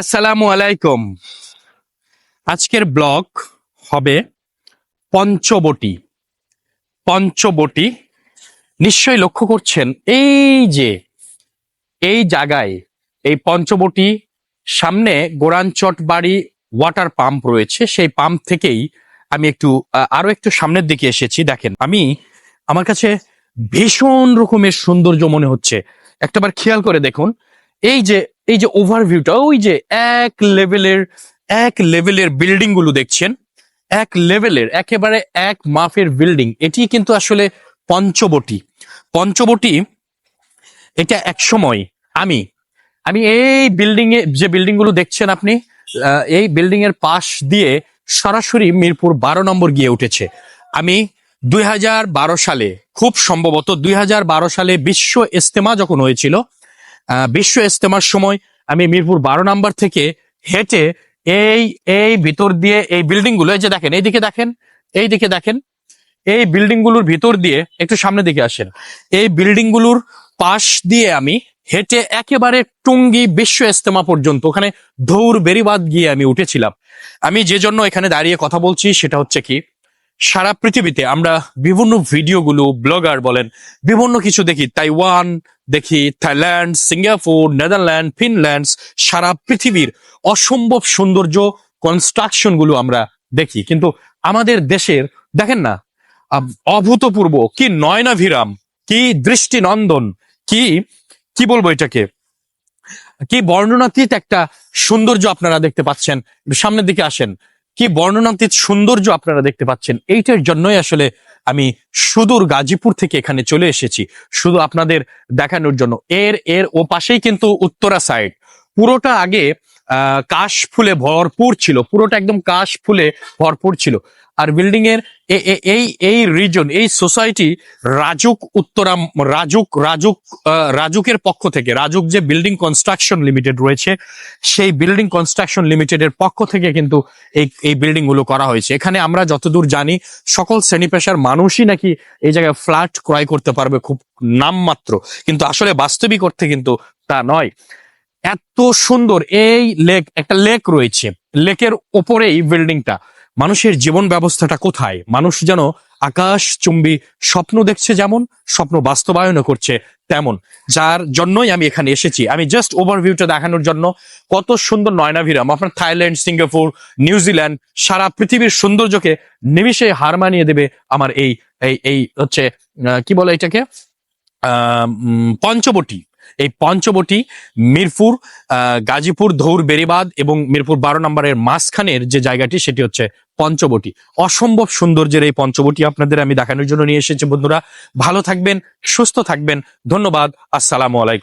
আসসালামু আলাইকুম। আজকের ব্লগ হবে পঞ্চবটি। পঞ্চবটি নিশ্চয়ই লক্ষ্য করছেন, এই যে, এই জায়গায়, এই পঞ্চবটি সামনে গোরানচট বাড়ি ওয়াটার পাম্প রয়েছে। সেই পাম্প থেকেই আমি একটু আরও একটু সামনের দিকে এসেছি। দেখেন, আমি, আমার কাছে ভীষণ রকমের সৌন্দর্য মনে হচ্ছে। একটাবার খেয়াল করে দেখুন, এই যে এই যে ওভারভিউটা ওই যে এক লেভেলের এক লেভেলের বিল্ডিংগুলো দেখছেন? এক লেভেলের একেবারে এক মাফের বিল্ডিং এটি কিন্তু আসলে পঞ্চবটি। পঞ্চবটি, এটা এক সময় আমি আমি এই বিল্ডিং এ যে বিল্ডিংগুলো দেখছেন আপনি এই বিল্ডিং এর পাশ দিয়ে সরাসরি মিরপুর বারো নম্বর গিয়ে উঠেছে। আমি দুই হাজার বারো সালে, খুব সম্ভবত দুই হাজার বারো সালে বিশ্ব ইস্তেমা যখন হয়েছিল বিশ্ব ইজতেমার সময় আমি মিরপুর বারো নাম্বার থেকে হেঁটে এই এই ভিতর দিয়ে এই বিল্ডিংগুলো এই যে দেখেন এইদিকে দেখেন, এই দিকে দেখেন, এই বিল্ডিংগুলোর ভিতর দিয়ে একটু সামনের দিকে আসেন। এই বিল্ডিংগুলোর পাশ দিয়ে আমি হেঁটে একেবারে টুঙ্গি বিশ্ব ইস্তেমা পর্যন্ত, ওখানে ধৌর বেরিবাদ গিয়ে আমি উঠেছিলাম। আমি যে জন্য এখানে দাঁড়িয়ে কথা বলছি সেটা হচ্ছে কি, সারা পৃথিবীতে আমরা বিভিন্ন ভিডিওগুলো, ব্লগার বলেন, বিভিন্ন কিছু দেখি, তাইওয়ান দেখি থাইল্যান্ড, সিঙ্গাপুর, নেদারল্যান্ড, ফিনল্যান্ড, সারা পৃথিবীর অসম্ভব সৌন্দর্য কনস্ট্রাকশনগুলো আমরা দেখি। কিন্তু আমাদের দেশের, দেখেন না অভূতপূর্ব, কি নয়নাভিরাম, কি দৃষ্টিনন্দন, কি কি বলব এটাকে? কি বর্ণনাতীত একটা সৌন্দর্য আপনারা দেখতে পাচ্ছেন। সামনের দিকে আসেন। কি বর্ণনাতীত সৌন্দর্য আপনারা দেখতে পাচ্ছেন। এইটার জন্যই আসলে আমি সুদূর গাজীপুর থেকে এখানে চলে এসেছি। শুধু আপনাদের দেখানোর জন্য। এর এর ও পাশেই কিন্তু উত্তরা সাইড পুরোটা আগে কাশ ফুলে ভরপুর ছিল। পুরোটা একদম কাশ ফুলে ভরপুর ছিল। আর বিল্ডিং এর এই এই রিজন এই সোসাইটি রাজুক উত্তরাম, রাজুক রাজুক রাজুকের পক্ষ থেকে, রাজুক যে বিল্ডিং কনস্ট্রাকশন লিমিটেড রয়েছে, সেই বিল্ডিং কনস্ট্রাকশন লিমিটেডের পক্ষ থেকে কিন্তু এই এই বিল্ডিংগুলো করা হয়েছে। এখানে আমরা যতদূর জানি, সকল শ্রেণি পেশার মানুষই নাকি এই জায়গায় ফ্ল্যাট ক্রয় করতে পারবে খুব নামমাত্র। কিন্তু আসলে বাস্তবিক অর্থে কিন্তু তা নয়। এত সুন্দর এই লেক, একটা লেক রয়েছে। লেকের ওপরেই বিল্ডিংটা। মানুষের জীবন ব্যবস্থাটা কোথায়? মানুষ যেন আকাশ চুম্বি স্বপ্ন দেখছে যেমন, স্বপ্ন বাস্তবায়ন করছে তেমন। যার জন্যই আমি এখানে এসেছি। আমি জাস্ট ওভারভিউটা দেখানোর জন্য কত সুন্দর নয়নাভিরাম। আপনার থাইল্যান্ড, সিঙ্গাপুর, নিউজিল্যান্ড, সারা পৃথিবীর সৌন্দর্যকে নিমিষে হার মানিয়ে দেবে আমার এই এই হচ্ছে কি বলে এটাকে? পঞ্চবটি। এই পঞ্চবটি মিরপুর গাজীপুর, ধৌর বেরিবাদ এবং মিরপুর বারো নম্বরের মাঝখানের যে জায়গাটি সেটি হচ্ছে পঞ্চবটি। অসম্ভব সৌন্দর্যের এই পঞ্চবটি আপনাদের আমি দেখানোর জন্য নিয়ে এসেছি বন্ধুরা। ভালো থাকবেন, সুস্থ থাকবেন। ধন্যবাদ। আসসালামু আলাইকুম।